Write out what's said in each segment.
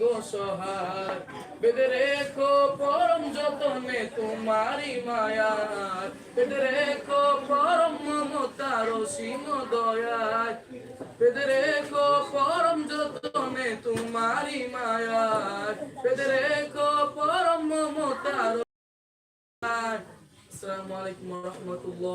গো সহায় বেদে রেখো পরম যতনে তোমারি মায়ার। বেদে রেখো পরম মমতার সীম দয়ায় বেদে রেখো পরম যতনে তোমারি মায়ার। বেদে রেখো পরম মমতার আসসালামু আলাইকুম ওয়া রাহমাতুল্লাহি ওয়া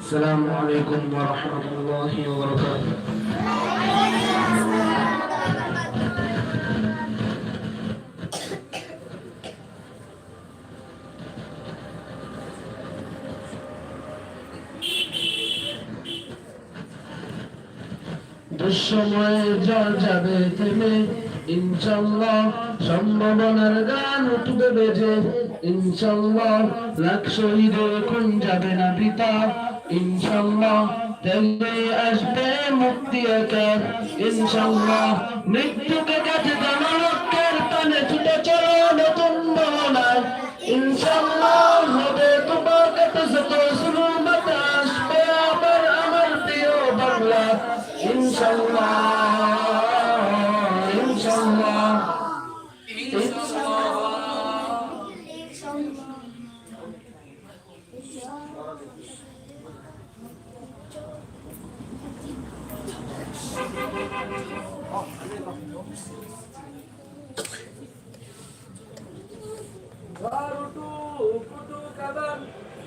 السلام عليكم ورحمة الله وبركاته দুঃসময়ে জল যাবে থেমে ইনশাল্লাহ সম্ভাবনার গান উঠবে বেজে। ইনশাল্লাহ লাখ শহীদের খুন যাবে না পিতা। ইনশাল্লাহ দেখবে আসবে মুক্তি একা ইনশাল্লাহ মৃত্যুকে কাছে জানা লক্ষ্যের টানে ছুটে চলো নতুন মোহনায় ইনশাল্লাহ হবে তোমার কাছে শত শুরু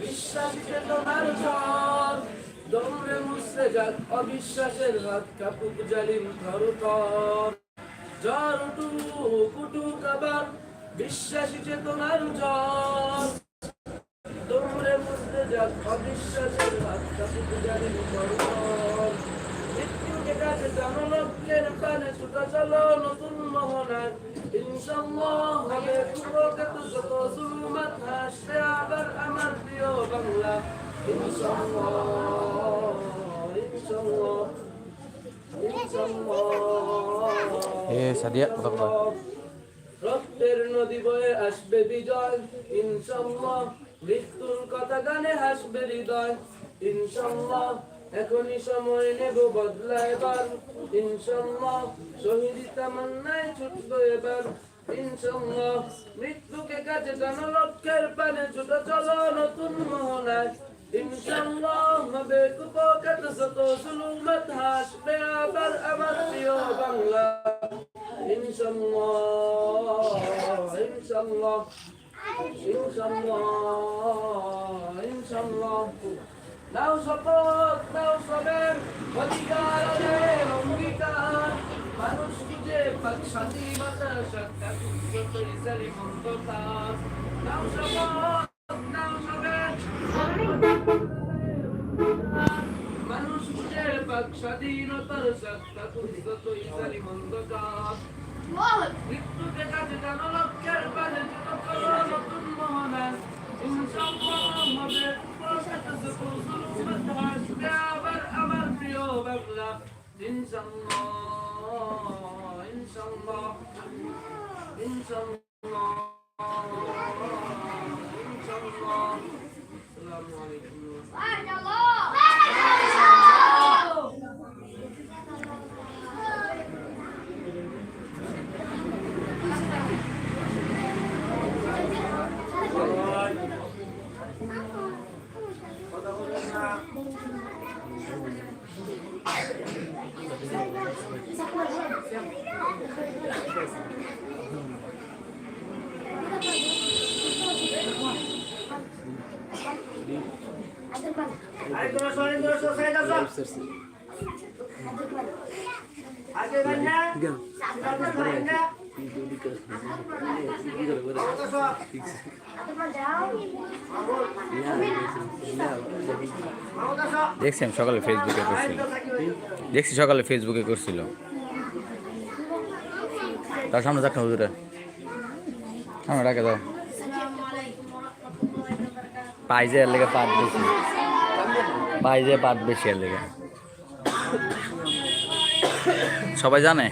বিশ্বাসীকে তোমার ঝড়। দৌড়ে যাক অবিশ্বাসের হাত, কাপুক জালিম ধরুতর ঝড়টু কুটু কাবার বিশ্বাসী চেতনার ঝড় দৌড়ে মুসরে যাক অবিশ্বাসের হাত, কাপুক জালিম মৃত্যুকে রক্তের নদী বয়ে আসবে বিজয় ইনশাল্লাহ। মৃত্যুর কথা গানে হাসবে হৃদয় ইনশাল্লাহ। এখনই সময় নেব বদলা এবার ইনশাল্লাহ শহীদি তামান্নায় ছুটবো এবার। ইনশাল্লাহ মৃত্যুকে কাছে জানো লক্ষ্যের পানে ছুটো চলো নতুন মোহনায় ইনশাল্লাহ হবে কুপকাত শত সুলুমত হাসবে আবার আমার প্রিয় বাংলা। ইনশাল্লাহ ইনশাল্লাহ ইনশাল্লাহ ইনশাল্লাহ। নাও শপথ নাও সবের অধিকার অঙ্গীকার। মানুষ খুঁজে স্বাধীনতা সত্তা ইসারি মন্দতার নাও শপথ নাও সবের মানুষ খুঁজে স্বাধীনতার সত্তা কুঞ্জত ইসারি মন্দতার মৃত্যুকে কাছে জানো লক্ষ্যের পানে ছোট করো নতুন মোহনায় ইনশাল্লাহ হবে। প্রকাশিত জুলুমাত হাসবে আবার আমার প্রিয় বাংলা ইনশাল্লাহ ইনশাল্লাহ ইনশাল্লাহ ইনশাল্লাহ আসসালামু আলাইকুম আরেকজন সরেন সরে যাও দেখছি আমি সকালে ফেসবুকে করছিল। দেখছি সকালে ফেসবুকে করছিল। তার সামনে যাক না সামনে ডাকে দাও। পাইজে এর লেগে পাট বেশি পাইজে পাত বেশি লেগে সবাই জানে?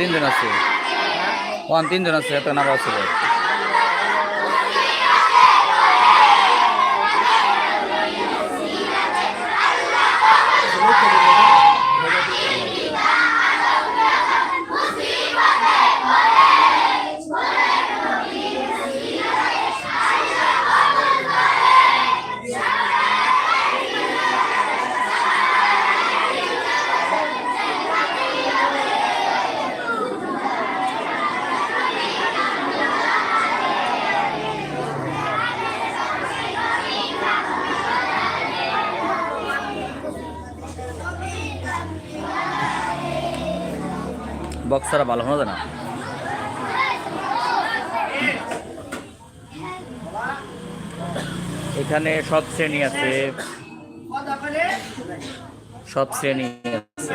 তিনজন আছে। ওখান তিনজন আছে এত নাম্বার ছিল ছাড়া ভালো যায় না। এখানে সব শ্রেণি আছে। সব শ্রেণি আছে।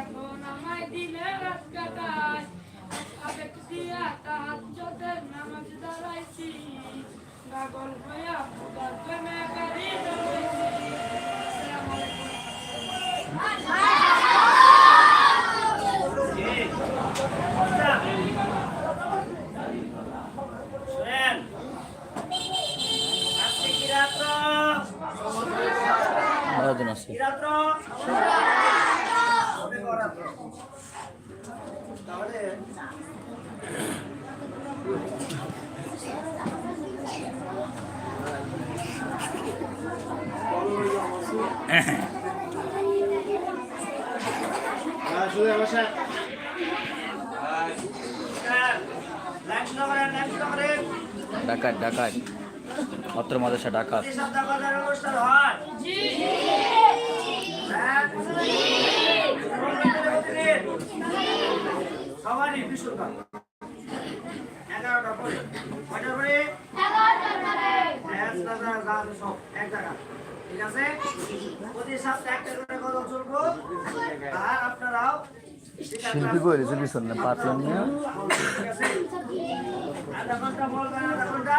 এখন আমায় দিলে রাত কাটায় আবেগ দিয়া তার যদের নামাজ দাঁড়াইছি পাগল হইয়া খুদার প্রেমে আছে ডাকাত ডাকাত অত্র মাদ্রাসা ডাকাত হয়। সবারই বিশ্বকাপ। এগারোটা কয়টার পরে ম্যাচ সব এক জায়গা। ঠিক আছে? প্রতি সপ্তাহে একটা করে চলবো? আর আপনারাও শিল্পী ঠিক আধা ঘণ্টা বলবেন আধা ঘণ্টা?